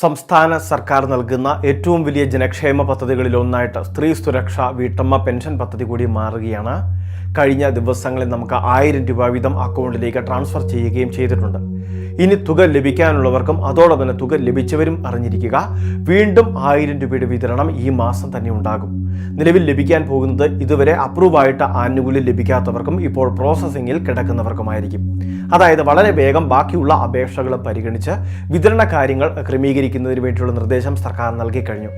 സംസ്ഥാന സർക്കാർ നൽകുന്ന ഏറ്റവും വലിയ ജനക്ഷേമ പദ്ധതികളിൽ ഒന്നായിട്ട് സ്ത്രീ സുരക്ഷ വീട്ടമ്മ പെൻഷൻ പദ്ധതി കൂടി മാറുകയാണ്. കഴിഞ്ഞ ദിവസങ്ങളിൽ നമുക്ക് ആയിരം രൂപ വീതം അക്കൗണ്ടിലേക്ക് ട്രാൻസ്ഫർ ചെയ്യുകയും ചെയ്തിട്ടുണ്ട്. ഇനി തുക ലഭിക്കാനുള്ളവർക്കും അതോടൊപ്പം തന്നെ തുക ലഭിച്ചവരും അറിഞ്ഞിരിക്കുക വീണ്ടും ആയിരം രൂപയുടെ വിതരണം ഈ മാസം തന്നെ ഉണ്ടാകും. നിലവിൽ ലഭിക്കാൻ പോകുന്നത് ഇതുവരെ അപ്രൂവ് ആയിട്ട് ആനുകൂല്യം ലഭിക്കാത്തവർക്കും ഇപ്പോൾ പ്രോസസ്സിങ്ങിൽ കിടക്കുന്നവർക്കുമായിരിക്കും. അതായത് വളരെ വേഗം ബാക്കിയുള്ള അപേക്ഷകൾ പരിഗണിച്ച് വിതരണ കാര്യങ്ങൾ ക്രമീകരിക്കുന്നതിന് വേണ്ടിയുള്ള നിർദ്ദേശം സർക്കാർ നൽകി കഴിഞ്ഞു.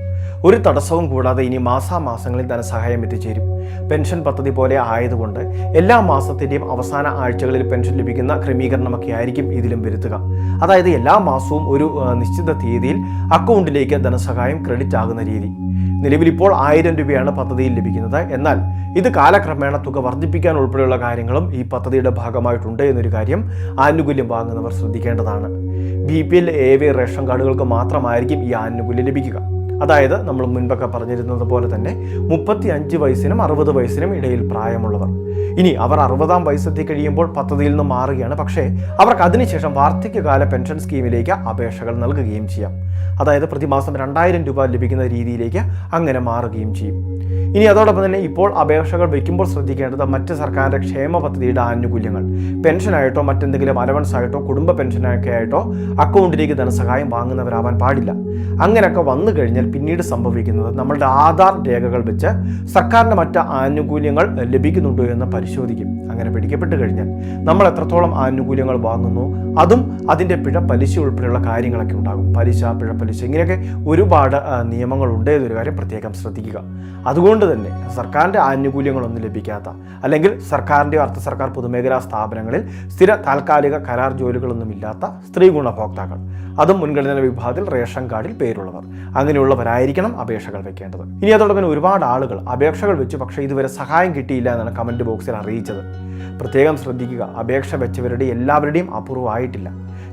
ഒരു തടസ്സവും കൂടാതെ ഇനി മാസാമാസങ്ങളിൽ ധനസഹായം എത്തിച്ചേരും. പെൻഷൻ പദ്ധതി പോലെ ആയതുകൊണ്ട് എല്ലാ മാസത്തിന്റെയും അവസാന ആഴ്ചകളിൽ പെൻഷൻ ലഭിക്കുന്ന ക്രമീകരണമൊക്കെ ആയിരിക്കും ഇതിലും വരുത്തുക. അതായത് എല്ലാ മാസവും ഒരു നിശ്ചിത തീയതിയിൽ അക്കൗണ്ടിലേക്ക് ധനസഹായം ക്രെഡിറ്റ് ആകുന്ന രീതി. നിലവിലിപ്പോൾ ആയിരം രൂപയാണ് പദ്ധതിയിൽ ലഭിക്കുന്നത്. എന്നാൽ ഇത് കാലക്രമേണ തുക വർദ്ധിപ്പിക്കാൻ ഉൾപ്പെടെയുള്ള കാര്യങ്ങളും ഈ പദ്ധതിയുടെ ഭാഗമായിട്ടുണ്ട് എന്നൊരു കാര്യം ആനുകൂല്യം വാങ്ങുന്നവർ ശ്രദ്ധിക്കേണ്ടതാണ്. B P L A V ration കാർഡുകൾക്ക് മാത്രമായിരിക്കും ഈ ആനുകൂല്യം ലഭിക്കുക. അതായത് നമ്മൾ മുൻപൊക്കെ പറഞ്ഞിരുന്നത് പോലെ തന്നെ മുപ്പത്തി അഞ്ച് വയസ്സിനും അറുപത് വയസ്സിനും ഇടയിൽ പ്രായമുള്ളവർ. ഇനി അവർ അറുപതാം വയസ്സെത്തി കഴിയുമ്പോൾ പദ്ധതിയിൽ നിന്ന് മാറുകയാണ്. പക്ഷേ അവർക്ക് അതിനുശേഷം വാർദ്ധക്യകാല പെൻഷൻ സ്കീമിലേക്ക് അപേക്ഷകൾ നൽകുകയും ചെയ്യാം. അതായത് പ്രതിമാസം രണ്ടായിരം രൂപ ലഭിക്കുന്ന രീതിയിലേക്ക് അങ്ങനെ മാറുകയും ചെയ്യും. ഇനി അതോടൊപ്പം തന്നെ ഇപ്പോൾ അപേക്ഷകൾ വയ്ക്കുമ്പോൾ ശ്രദ്ധിക്കേണ്ടത് മറ്റ് സർക്കാരിന്റെ ക്ഷേമ പദ്ധതിയുടെ ആനുകൂല്യങ്ങൾ. പെൻഷനായിട്ടോ മറ്റെന്തെങ്കിലും അലവൻസ് ആയിട്ടോ കുടുംബ പെൻഷനൊക്കെ ആയിട്ടോ അക്കൗണ്ടിലേക്ക് ധനസഹായം വാങ്ങുന്നവരാവാൻ പാടില്ല. അങ്ങനെയൊക്കെ വന്നു കഴിഞ്ഞാൽ പിന്നീട് സംഭവിക്കുന്നത് നമ്മളുടെ ആധാർ രേഖകൾ വെച്ച് സർക്കാരിന്റെ മറ്റ് ആനുകൂല്യങ്ങൾ ലഭിക്കുന്നുണ്ടോ എന്ന് പരിശോധിക്കും. അങ്ങനെ പിടിക്കപ്പെട്ട് കഴിഞ്ഞാൽ നമ്മൾ എത്രത്തോളം ആനുകൂല്യങ്ങൾ വാങ്ങുന്നു അതും അതിന്റെ പിഴ പലിശ ഉൾപ്പെടെയുള്ള കാര്യങ്ങളൊക്കെ ഉണ്ടാകും. പലിശ പിഴ പലിശ ഇങ്ങനെയൊക്കെ ഒരുപാട് നിയമങ്ങളുണ്ട് എന്നൊരു കാര്യം പ്രത്യേകം ശ്രദ്ധിക്കുക. അതുകൊണ്ട് തന്നെ സർക്കാരിന്റെ ആനുകൂല്യങ്ങളൊന്നും ലഭിക്കാത്ത അല്ലെങ്കിൽ സർക്കാരിന്റെ അർദ്ധ സർക്കാർ പൊതുമേഖലാ സ്ഥാപനങ്ങളിൽ സ്ഥിര താൽക്കാലിക കരാർ ജോലികളൊന്നും ഇല്ലാത്ത സ്ത്രീ ഗുണഭോക്താക്കൾ. അതും മുൻഗണന വിഭാഗത്തിൽ റേഷൻ കാർഡിൽ പേരുള്ളവർ. അങ്ങനെയുള്ളവരായിരിക്കണം അപേക്ഷകൾ വെക്കേണ്ടത്. ഇനി അതോടൊപ്പം ഒരുപാട് ആളുകൾ അപേക്ഷകൾ വെച്ചു പക്ഷേ ഇതുവരെ സഹായം കിട്ടിയില്ല എന്നാണ് കമന്റ് ബോക്സിൽ അറിയിച്ചത്. പ്രത്യേകം ശ്രദ്ധിക്കുക അപേക്ഷ വെച്ചവരുടെ എല്ലാവരുടെയും അപൂർവമായിട്ടില്ല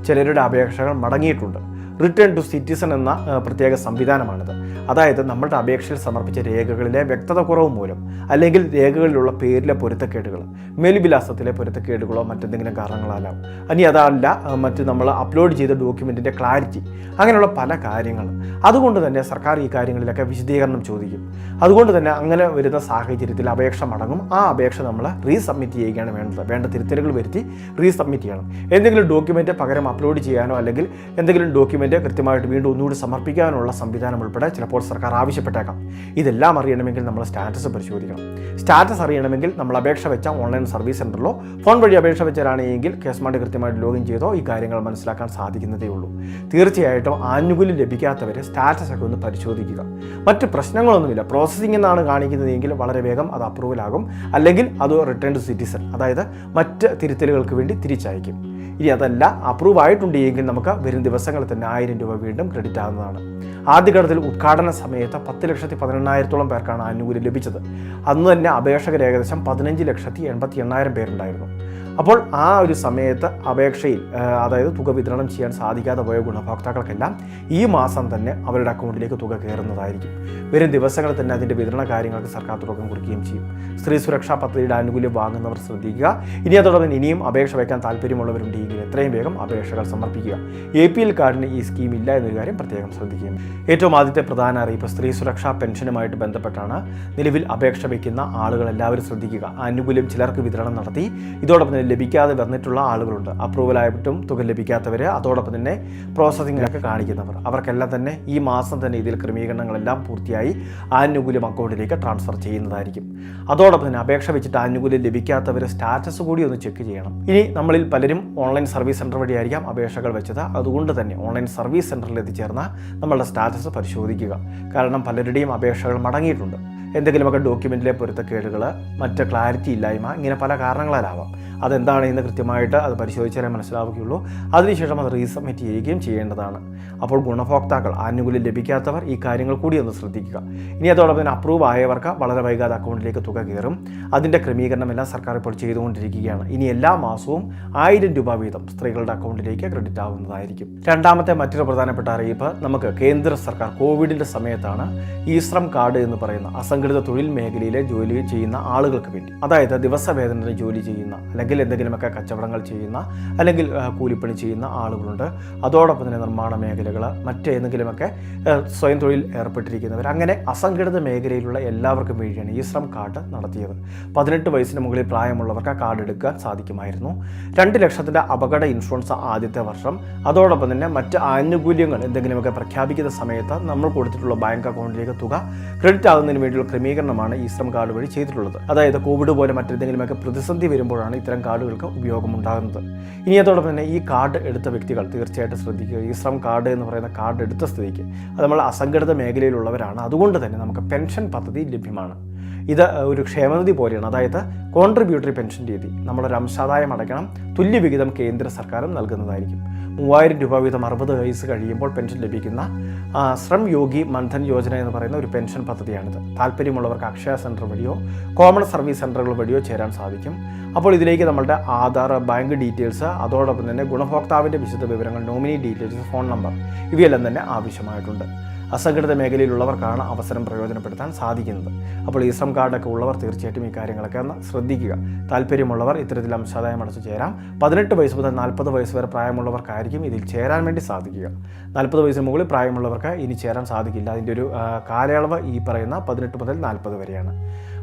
ചിലരുടെ അപേക്ഷകൾ മടങ്ങിയിട്ടുണ്ട്. റിട്ടേൺ ടു സിറ്റിസൺ എന്ന പ്രത്യേക സംവിധാനമാണിത്. അതായത് നമ്മളുടെ അപേക്ഷയിൽ സമർപ്പിച്ച രേഖകളിലെ വ്യക്തത കുറവ് മൂലം അല്ലെങ്കിൽ രേഖകളിലുള്ള പേരിലെ പൊരുത്തക്കേടുകൾ മേൽവിലാസത്തിലെ പൊരുത്തക്കേടുകളോ മറ്റെന്തെങ്കിലും കാരണങ്ങളാലാവും. ഇനി അതല്ല മറ്റ് നമ്മൾ അപ്ലോഡ് ചെയ്ത ഡോക്യുമെന്റിന്റെ ക്ലാരിറ്റി അങ്ങനെയുള്ള പല കാര്യങ്ങൾ അതുകൊണ്ട് തന്നെ സർക്കാർ ഈ കാര്യങ്ങളിലൊക്കെ വിശദീകരണം ചോദിക്കും. അതുകൊണ്ട് തന്നെ അങ്ങനെ വരുന്ന സാഹചര്യത്തിൽ അപേക്ഷ മടങ്ങും. ആ അപേക്ഷ നമ്മൾ റീസബ്മിറ്റ് ചെയ്യുകയാണ് വേണ്ടത്. വേണ്ട തിരുത്തലുകൾ വരുത്തി റീസബ്മിറ്റ് ചെയ്യണം. എന്തെങ്കിലും ഡോക്യുമെന്റ് പകരം അപ്ലോഡ് ചെയ്യാനോ അല്ലെങ്കിൽ എന്തെങ്കിലും ഡോക്യുമെന്റ് കൃത്യമായിട്ട് വീണ്ടും ഒന്നുകൂടി സമർപ്പിക്കാനുള്ള സംവിധാനം ഉൾപ്പെടെ ചിലപ്പോൾ സർക്കാർ ആവശ്യപ്പെട്ടേക്കാം. ഇതെല്ലാം അറിയണമെങ്കിൽ നമ്മൾ സ്റ്റാറ്റസ് പരിശോധിക്കണം. സ്റ്റാറ്റസ് അറിയണമെങ്കിൽ നമ്മൾ അപേക്ഷ വെച്ച ഓൺലൈൻ സർവീസ് സെന്ററിലോ ഫോൺ വഴി അപേക്ഷ വെച്ചാലാണെങ്കിൽ കേസ്മാണ്ട് കൃത്യമായിട്ട് ലോഗിൻ ചെയ്തോ ഈ കാര്യങ്ങൾ മനസ്സിലാക്കാൻ സാധിക്കുന്നതേ ഉള്ളൂ. തീർച്ചയായിട്ടും ആനുകൂല്യം ലഭിക്കാത്തവർ സ്റ്റാറ്റസ് ഒക്കെ ഒന്ന് പരിശോധിക്കുക. മറ്റ് പ്രശ്നങ്ങളൊന്നുമില്ല. പ്രോസസ്സിംഗ് എന്നാണ് കാണിക്കുന്നതെങ്കിൽ വളരെ വേഗം അത് അപ്രൂവൽ ആകും. അല്ലെങ്കിൽ അത് റിട്ടേൺ ടു സിറ്റിസൺ അതായത് മറ്റ് തിരുത്തലുകൾക്ക് വേണ്ടി തിരിച്ചയക്കും. ഇനി അതല്ല അപ്രൂവ് ആയിട്ടുണ്ട് എങ്കിൽ നമുക്ക് വരും ദിവസങ്ങളിൽ തന്നെ ആയിരം രൂപ വീണ്ടും ക്രെഡിറ്റ് ആകുന്നതാണ് ആദ്യഘട്ടത്തിൽ ഉദ്ഘാടന സമയത്ത് പത്ത് ലക്ഷത്തി പതിനെണ്ണായിരത്തോളം പേർക്കാണ് ആനുകൂല്യം ലഭിച്ചത്. അന്ന് തന്നെ അപേക്ഷകർ ഏകദേശം പതിനഞ്ച് ലക്ഷത്തി എൺപത്തി എണ്ണായിരം പേരുണ്ടായിരുന്നു. അപ്പോൾ ആ ഒരു സമയത്ത് അപേക്ഷയിൽ അതായത് തുക വിതരണം ചെയ്യാൻ സാധിക്കാതെ പോയ ഗുണഭോക്താക്കൾക്കെല്ലാം ഈ മാസം തന്നെ അവരുടെ അക്കൗണ്ടിലേക്ക് തുക കയറുന്നതായിരിക്കും. വരും ദിവസങ്ങളിൽ തന്നെ അതിന്റെ വിതരണ കാര്യങ്ങൾക്ക് സർക്കാർ തുടക്കം കുറിക്കുകയും ചെയ്യും. സ്ത്രീ സുരക്ഷാ പദ്ധതിയുടെ ആനുകൂല്യം വാങ്ങുന്നവർ ശ്രദ്ധിക്കുക. ഇനി അതോടൊപ്പം ഇനിയും അപേക്ഷ വയ്ക്കാൻ താല്പര്യമുള്ളവരുണ്ടെങ്കിൽ എത്രയും വേഗം അപേക്ഷകൾ സമർപ്പിക്കുക. എ പി എൽ കാർഡിന് ഈ സ്കീം ഇല്ല എന്നൊരു കാര്യം പ്രത്യേകം ശ്രദ്ധിക്കുകയും ഏറ്റവും ആദ്യത്തെ പ്രധാന അറിയിപ്പ് സ്ത്രീ സുരക്ഷാ പെൻഷനുമായിട്ട് ബന്ധപ്പെട്ടാണ് നിലവിൽ അപേക്ഷ വയ്ക്കുന്ന ആളുകൾ എല്ലാവരും ശ്രദ്ധിക്കുക. ആനുകൂല്യം ചിലർക്ക് വിതരണം നടത്തി ഇതോടൊപ്പം തന്നെ ലഭിക്കാതെ വന്നിട്ടുള്ള ആളുകളുണ്ട്. അപ്രൂവൽ ആയിട്ടും തുക ലഭിക്കാത്തവർ അതോടൊപ്പം തന്നെ പ്രോസസ്സിങ്ങിലൊക്കെ കാണിക്കുന്നവർ. അവർക്കെല്ലാം തന്നെ ഈ മാസം തന്നെ ഇതിൽ ക്രമീകരണങ്ങളെല്ലാം പൂർത്തിയായി ആനുകൂല്യം അക്കൗണ്ടിലേക്ക് ട്രാൻസ്ഫർ ചെയ്യുന്നതായിരിക്കും. അതോടൊപ്പം തന്നെ അപേക്ഷ വെച്ചിട്ട് ആനുകൂല്യം ലഭിക്കാത്തവർ സ്റ്റാറ്റസ് കൂടി ഒന്ന് ചെക്ക് ചെയ്യണം. ഇനി നമ്മളിൽ പലരും ഓൺലൈൻ സർവീസ് സെന്റർ വഴിയായിരിക്കാം അപേക്ഷകൾ വെച്ചത്. അതുകൊണ്ട് തന്നെ ഓൺലൈൻ സർവീസ് സെന്ററിൽ എത്തിച്ചേർന്ന നമ്മളുടെ സ്റ്റാറ്റസ് പരിശോധിക്കുക. കാരണം പലരുടെയും അപേക്ഷകൾ മടങ്ങിയിട്ടുണ്ട്. എന്തെങ്കിലുമൊക്കെ ഡോക്യുമെന്റിലെ പൊരുത്തക്കേടുകൾ മറ്റ് ക്ലാരിറ്റി ഇല്ലായ്മ ഇങ്ങനെ പല കാരണങ്ങളാലാവാം. അതെന്താണ് എന്ന് കൃത്യമായിട്ട് അത് പരിശോധിച്ചാലേ മനസ്സിലാവുകയുള്ളൂ. അതിനുശേഷം അത് റീസബ്മിറ്റ് ചെയ്യുകയും ചെയ്യേണ്ടതാണ്. അപ്പോൾ ഗുണഭോക്താക്കൾ ആനുകൂല്യം ലഭിക്കാത്തവർ ഈ കാര്യങ്ങൾ കൂടി ഒന്ന് ശ്രദ്ധിക്കുക. ഇനി അതോടൊപ്പം തന്നെ അപ്രൂവ് ആയവർക്ക് വളരെ വൈകാതെ അക്കൗണ്ടിലേക്ക് തുക കയറും. അതിന്റെ ക്രമീകരണം എല്ലാം സർക്കാർ ഇപ്പോൾ ചെയ്തുകൊണ്ടിരിക്കുകയാണ്. ഇനി എല്ലാ മാസവും ആയിരം രൂപ വീതം സ്ത്രീകളുടെ അക്കൗണ്ടിലേക്ക് ക്രെഡിറ്റ് ആവുന്നതായിരിക്കും. രണ്ടാമത്തെ മറ്റൊരു പ്രധാനപ്പെട്ട അറിയിപ്പ് നമുക്ക് കേന്ദ്ര സർക്കാർ കോവിഡിന്റെ സമയത്താണ് ഈ ശ്രം കാർഡ് എന്ന് പറയുന്ന അസംഘടിത അസംഘടിത തൊഴിൽ മേഖലയിലെ ജോലി ചെയ്യുന്ന ആളുകൾക്ക് വേണ്ടി. അതായത് ദിവസവേതനത്തിന് ജോലി ചെയ്യുന്ന അല്ലെങ്കിൽ എന്തെങ്കിലുമൊക്കെ കച്ചവടങ്ങൾ ചെയ്യുന്ന അല്ലെങ്കിൽ കൂലിപ്പണി ചെയ്യുന്ന ആളുകളുണ്ട്. അതോടൊപ്പം തന്നെ നിർമ്മാണ മേഖലകൾ മറ്റേതെങ്കിലുമൊക്കെ സ്വയം തൊഴിൽ ഏർപ്പെട്ടിരിക്കുന്നവർ. അങ്ങനെ അസംഘടിത മേഖലയിലുള്ള എല്ലാവർക്കും വേണ്ടിയാണ് ഈ ശ്രം കാർഡ് നടത്തിയത്. പതിനെട്ട് വയസ്സിന് മുകളിൽ പ്രായമുള്ളവർക്ക് ആ കാർഡ് എടുക്കാൻ സാധിക്കുമായിരുന്നു. രണ്ട് ലക്ഷത്തിന്റെ അപകട ഇൻഷുറൻസ് ആദ്യത്തെ വർഷം. അതോടൊപ്പം തന്നെ മറ്റ് ആനുകൂല്യങ്ങൾ എന്തെങ്കിലുമൊക്കെ പ്രഖ്യാപിക്കുന്ന സമയത്ത് നമ്മൾ കൊടുത്തിട്ടുള്ള ബാങ്ക് അക്കൗണ്ടിലേക്ക് തുക ക്രെഡിറ്റ് ആകുന്നതിന് വേണ്ടിയുള്ള ക്രമീകരണമാണ് ഈ ശ്രം കാർഡ് വഴി ചെയ്തിട്ടുള്ളത്. അതായത് കോവിഡ് പോലെ മറ്റെന്തെങ്കിലുമൊക്കെ പ്രതിസന്ധി വരുമ്പോഴാണ് ഇത്തരം കാർഡുകൾക്ക് ഉപയോഗമുണ്ടാകുന്നത്. ഇനി അതോടൊപ്പം തന്നെ ഈ കാർഡ് എടുത്ത വ്യക്തികൾ തീർച്ചയായിട്ടും ശ്രദ്ധിക്കുക. ഈ ശ്രം കാർഡ് എന്ന് പറയുന്ന കാർഡ് എടുത്ത സ്ഥിതിക്ക് അത് നമ്മൾ അസംഘടിത മേഖലയിലുള്ളവരാണ്. അതുകൊണ്ട് തന്നെ നമുക്ക് പെൻഷൻ പദ്ധതി ലഭ്യമാണ്. ഇത് ഒരു ക്ഷേമനിധി പോലെയാണ്. അതായത് കോൺട്രിബ്യൂട്ടറി പെൻഷൻ രീതി നമ്മളൊരു അംശാദായം അടയ്ക്കണം. തുല്യവിഹിതം കേന്ദ്ര സർക്കാരും നൽകുന്നതായിരിക്കും. മൂവായിരം രൂപ വീതം അറുപത് വയസ്സ് കഴിയുമ്പോൾ പെൻഷൻ ലഭിക്കുന്ന ശ്രം യോഗി മൻധൻ യോജന എന്ന് പറയുന്ന ഒരു പെൻഷൻ പദ്ധതിയാണിത്. താല്പര്യമുള്ളവർക്ക് അക്ഷയ സെന്റർ വഴിയോ കോമൺ സർവീസ് സെന്ററുകൾ വഴിയോ ചേരാൻ സാധിക്കും. അപ്പോൾ ഇതിലേക്ക് നമ്മളുടെ ആധാർ ബാങ്ക് ഡീറ്റെയിൽസ് അതോടൊപ്പം തന്നെ ഗുണഭോക്താവിന്റെ വിശദ വിവരങ്ങൾ നോമിനി ഡീറ്റെയിൽസ് ഫോൺ നമ്പർ ഇവയെല്ലാം തന്നെ ആവശ്യമായിട്ടുണ്ട്. അസംഘടിത മേഖലയിലുള്ളവർക്കാണ് അവസരം പ്രയോജനപ്പെടുത്താൻ സാധിക്കുന്നത്. അപ്പോൾ ഈ ശ്രം കാർഡൊക്കെ ഉള്ളവർ തീർച്ചയായിട്ടും ഈ കാര്യങ്ങളൊക്കെ ഒന്ന് ശ്രദ്ധിക്കുക. താല്പര്യമുള്ളവർ ഇത്തരത്തിൽ അംശാദായം അടച്ചു ചേരാം. പതിനെട്ട് വയസ്സ് മുതൽ നാൽപ്പത് വയസ്സ് വരെ പ്രായമുള്ളവർക്കായിരിക്കും ഇതിൽ ചേരാൻ വേണ്ടി സാധിക്കുക. നാൽപ്പത് വയസ്സിന് മുകളിൽ പ്രായമുള്ളവർക്ക് ഇനി ചേരാൻ സാധിക്കില്ല. അതിന്റെ ഒരു കാലയളവ് ഈ പറയുന്ന പതിനെട്ട് മുതൽ നാൽപ്പത് വരെയാണ്.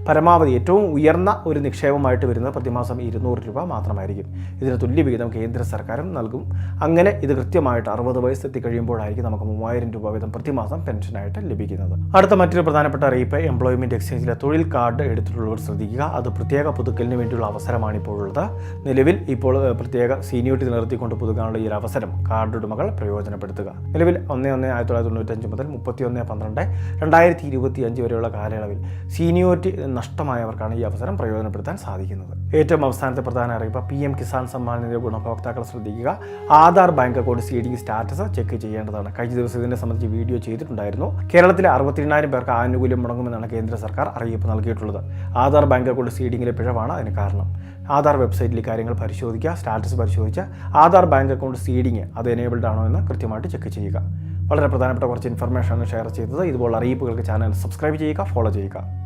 പരമാവധി ഏറ്റവും ഉയർന്ന ഒരു നിക്ഷേപമായിട്ട് വരുന്നത് പ്രതിമാസം ഇരുന്നൂറ് രൂപ മാത്രമായിരിക്കും. ഇതിന് തുല്യവിഹിതം കേന്ദ്ര സർക്കാരും നൽകും. അങ്ങനെ ഇത് കൃത്യമായിട്ട് അറുപത് വയസ്സ് എത്തിക്കഴിയുമ്പോഴായിരിക്കും നമുക്ക് മൂവായിരം രൂപ വീതം പ്രതിമാസം പെൻഷനായിട്ട് ലഭിക്കുന്നത്. അടുത്ത മറ്റൊരു പ്രധാനപ്പെട്ട അറിയിപ്പ് എംപ്ലോയ്മെന്റ് എക്സ്ചേഞ്ചിലെ തൊഴിൽ കാർഡ് എടുത്തിട്ടുള്ളവർ ശ്രദ്ധിക്കുക. അത് പ്രത്യേക പുതുക്കലിന് വേണ്ടിയുള്ള അവസരമാണ് ഇപ്പോൾ ഉള്ളത്. നിലവിൽ ഇപ്പോൾ പ്രത്യേക സീനിയോറിറ്റി നിലനിർത്തിക്കൊണ്ട് പുതുക്കാനുള്ള ഈ ഒരു അവസരം കാർഡ് ഉടമകൾ പ്രയോജനപ്പെടുത്തുക. നിലവിൽ ഒന്ന് ഒന്ന് ആയിരത്തി തൊള്ളായിരത്തി തൊണ്ണൂറ്റഞ്ച് മുതൽ മുപ്പത്തി ഒന്ന് പന്ത്രണ്ട് രണ്ടായിരത്തി ഇരുപത്തി അഞ്ച് വരെയുള്ള കാലയളവിൽ സീനിയോറിറ്റി നഷ്ടമായവർക്കാണ് ഈ അവസരം പ്രയോജനപ്പെടുത്താൻ സാധിക്കുന്നത്. ഏറ്റവും അവസാനത്തെ പ്രധാന അറിയിപ്പ് പി എം കിസാൻ സമ്മാൻ നിധി ഗുണഭോക്താക്കൾ ശ്രദ്ധിക്കുക. Aadhaar bank account seeding status check ചെയ്യേണ്ടതാണ്. കഴിഞ്ഞ ദിവസം ഇതിനെ സംബന്ധിച്ച് വീഡിയോ ചെയ്തിട്ടുണ്ടായിരുന്നു. കേരളത്തിലെ അറുപത്തിരണ്ടായിരം പേർക്ക് ആനുകൂല്യം മുടങ്ങുമെന്നാണ് കേന്ദ്ര സർക്കാർ അറിയിപ്പ് നൽകിയിട്ടുള്ളത്. ആധാർ ബാങ്ക് അക്കൗണ്ട് സീഡിംഗിലെ പിഴവാണ് അതിന് കാരണം. ആധാർ വെബ്സൈറ്റിൽ കാര്യങ്ങൾ പരിശോധിക്കുക സ്റ്റാറ്റസ് പരിശോധിച്ച് ആധാർ ബാങ്ക് അക്കൗണ്ട് സീഡിങ് അത് എനേബിൾഡ് ആണോ എന്ന് കൃത്യമായിട്ട് ചെക്ക് ചെയ്യുക. വളരെ പ്രധാനപ്പെട്ട കുറച്ച് ഇൻഫർമേഷനാണ് ഷെയർ ചെയ്തത്. ഇതുപോലുള്ള അറിയിപ്പുകൾക്ക് ചാനൽ സബ്സ്ക്രൈബ് ചെയ്യുക ഫോളോ ചെയ്യുക.